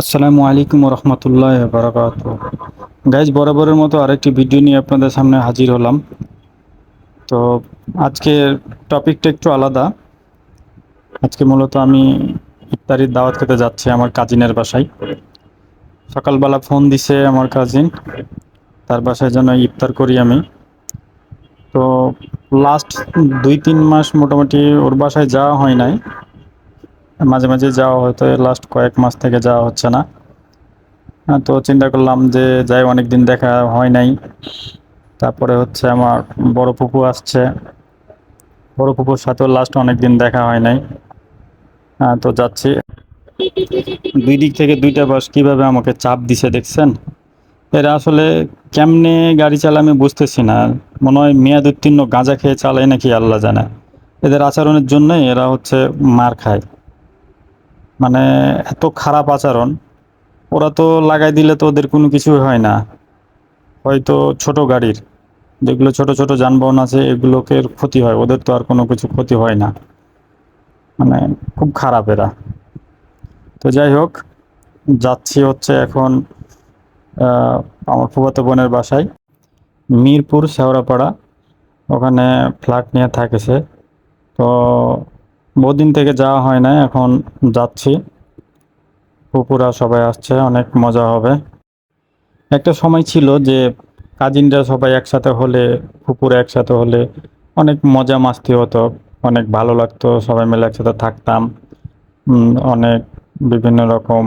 আসসালামু আলাইকুম রহমতুল্লাহ বারাকাত গাইজ বরাবরের মতো আরেকটি ভিডিও নিয়ে আপনাদের সামনে হাজির হলাম। তো আজকের টপিকটা একটু আলাদা। আজকে মূলত আমি ইফতারির দাওয়াত খেতে যাচ্ছি আমার কাজিনের বাসায়। সকালবেলা ফোন দিছে আমার কাজিন তার বাসায় যেন ইফতার করি আমি। তো লাস্ট দুই তিন মাস মোটামুটি ওর বাসায় যাওয়া হয় নাই। মাঝে মাঝে যাওয়া হয়তো লাস্ট কয়েক মাস থেকে যাওয়া হচ্ছে না। তো চিন্তা করলাম যে যাই অনেক দিন দেখা হয় নাই। তারপরে হচ্ছে আমার বড় পুপু আসছে। বড় পুকুর সাথেও লাস্ট অনেক দিন দেখা হয় নাই। তো যাচ্ছি। দুই দিক থেকে দুইটা বাস কীভাবে আমাকে চাপ দিছে দেখছেন? এরা আসলে কেমনে গাড়ি চালায় আমি বুঝতেছি না। মনে হয় মেয়াদ উত্তীর্ণ গাঁজা খেয়ে চালায় নাকি আল্লাহ জানে। এদের আচরণের জন্যই এরা হচ্ছে মার খায়। মানে এত খারাপ আচরণ, ওরা তো লাগাই দিলে তো ওদের কোনো কিছুই হয় না। হয়তো ছোট গাড়ির, যেগুলো ছোট ছোট যানবাহন আছে, এগুলোকে ক্ষতি হয়, ওদের তো আর কোনো কিছু ক্ষতি হয় না। মানে খুব খারাপ এরা। তো যাই হোক, যাচ্ছি হচ্ছে এখন আমার ফুফাতো বোনের বাসায়, মিরপুর, শেওড়াপাড়া। ওখানে ফ্ল্যাট নিয়ে থাকেছে তো বহুদিন থেকে যাওয়া হয় না এখন যাচ্ছি। পুকুরা সবাই আসছে, অনেক মজা হবে। একটা সময় ছিল যে কাজিনরা সবাই একসাথে হলে, পুকুরে একসাথে হলে অনেক মজা মাস্তি হতো, অনেক ভালো লাগতো, সবাই মিলে একসাথে থাকতাম অনেক বিভিন্ন রকম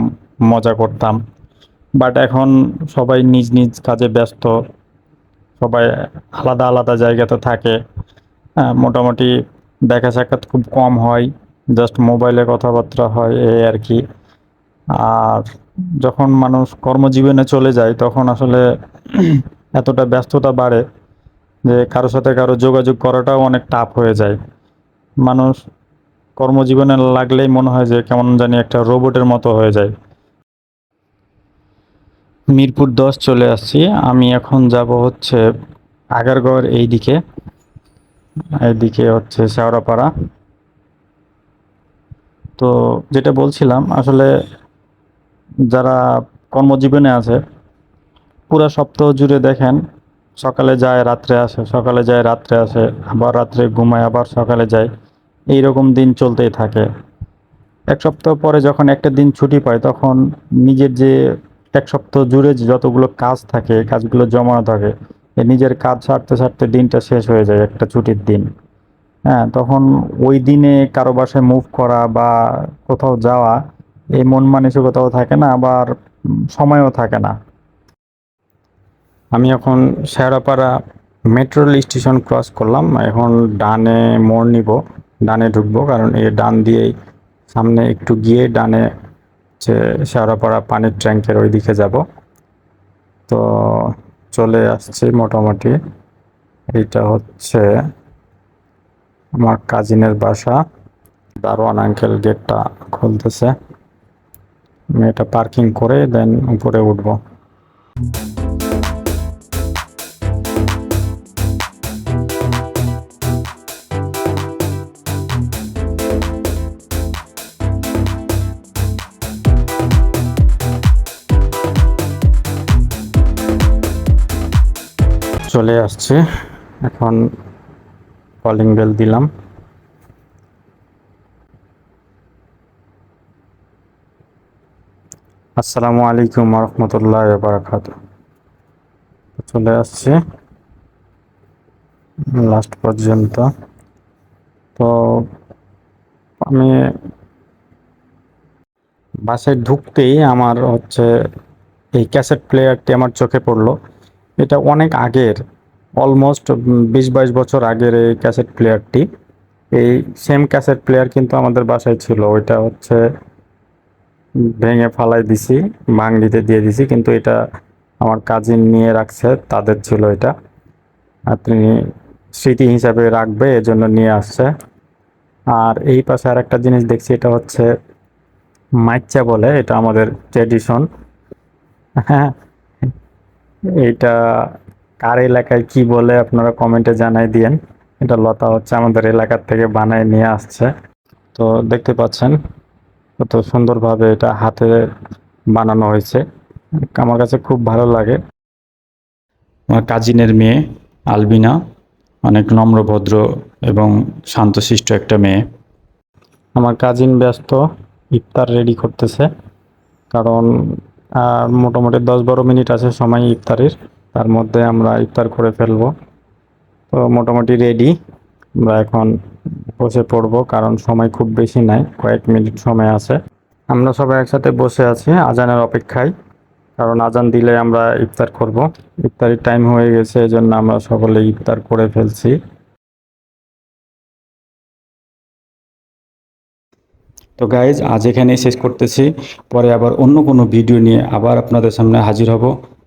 মজা করতাম। বাট এখন সবাই নিজ নিজ কাজে ব্যস্ত, সবাই আলাদা আলাদা জায়গাতে থাকে। মোটামুটি দেখা সাক্ষাৎ খুব কম হয় জাস্ট মোবাইলে কথাবার্তা হয় এই আর কি। আর যখন মানুষ কর্মজীবনে চলে যায়, তখন আসলে এতটা ব্যস্ততা বাড়ে যে কারোর সাথে কারও যোগাযোগ করাটাও অনেক টাফ হয়ে যায়। মানুষ কর্মজীবনে লাগলেই মনে হয় যে কেমন জানি একটা রোবটের মতো হয়ে যায়। মিরপুর দশ চলে আসছি। আমি এখন যাব হচ্ছে আগারগড় এই দিকে এইদিকে হচ্ছে শেওড়াপাড়া। তো যেটা বলছিলাম, আসলে যারা কর্মজীবনে আছে, পুরা সপ্তাহ জুড়ে দেখেন, সকালে যায়, রাত্রে আসে, সকালে যায়, রাত্রে আসে, আবার রাত্রে ঘুমায়, আবার সকালে যায় এই রকম দিন চলতেই থাকে। এক সপ্তাহ পরে যখন একটা দিন ছুটি পায়, তখন নিজের যে এক সপ্তাহ জুড়ে যতগুলো কাজ থাকে, কাজগুলো জমানো থাকে নিজের কাজ ছাড়তে ছাড়তে দিনটা শেষ হয়ে যায় একটা ছুটির দিন। হ্যাঁ তখন ওই দিনে কারও বাসায় মুভ করা বা কোথাও যাওয়া, এই মন মানসিকতাও থাকে না, আবার সময়ও থাকে না। আমি এখন Shewrapara metro rail station cross করলাম, এখন ডানে মোড় নিব, ডানে ঢুকবো, কারণ এই ডান দিয়েই সামনে একটু গিয়ে ডানে যে শেওড়াপাড়া পানির ট্যাঙ্কের ওই দিকে যাব। তো চলে আসছি মোটামুটি। এটা হচ্ছে আমার কাজিনের বাসা। দারোয়ান আঙ্কেল গেটটা খুলতেছে। আমি এটা পার্কিং করে দেন উপরে উঠবো। চলে আসছে। এখন কলিং বেল দিলাম। আসসালামু আলাইকুম রহমতুল্লাহ বারাকাত চলে আসছে। লাস্ট পর্যন্ত। তো আমি বাসায় ঢুকতেই আমার হচ্ছে এই ক্যাসেট প্লেয়ারটি আমার চোখে পড়ল। এটা অনেক আগের। অলমোস্ট বিশ বাইশ বছর আগের এই ক্যাসেট প্লেয়ারটি। এই সেম ক্যাসেট প্লেয়ার কিন্তু আমাদের বাসায় ছিল। ওইটা হচ্ছে ভেঙে ফালাই দিছি ভাঙড়িতে দিয়ে দিছি, কিন্তু এটা আমার কাজিন নিয়ে রাখছে, তাদের ছিল এটা। আপনি স্মৃতি হিসাবে রাখবে, এজন্য নিয়ে আসছে। আর এই পাশে আর একটা জিনিস দেখছি, এটা হচ্ছে মাইচা বলে, এটা আমাদের ট্রেডিশন হ্যাঁ এইটা কার এলাকায় কি বলে আপনারা কমেন্টে জানাই দিয়েন। এটা লতা হচ্ছে আমাদের এলাকার থেকে বানায় নিয়ে আসছে। তো দেখতে পাচ্ছেন, কত সুন্দরভাবে এটা হাতে বানানো হয়েছে। আমার কাছে খুব ভালো লাগে। আমার কাজিনের মেয়ে আলবিনা, অনেক নম্র, ভদ্র এবং শান্তশিষ্ট একটা মেয়ে। আমার কাজিন ব্যস্ত, ইফতার রেডি করতেছে। কারণ মোটামুটি দশ বারো মিনিট আছে সময় ইফতারের। তার মধ্যে আমরা ইফতার করে ফেলব। তো মোটামুটি রেডি আমরা এখন বসে পড়ব, কারণ সময় খুব বেশি নাই, কয়েক মিনিট সময় আছে। আমরা সবাই একসাথে বসে আছি, আজানের অপেক্ষায়। কারণ আজান দিলে আমরা ইফতার করব। ইফতারির টাইম হয়ে গেছে এই জন্য আমরা সকলে ইফতার করে ফেলছি। তো গাইজ আজ এখানেই শেষ করতেছি। পরে আবার অন্য কোনো ভিডিও নিয়ে আবার আপনাদের সামনে হাজির হব।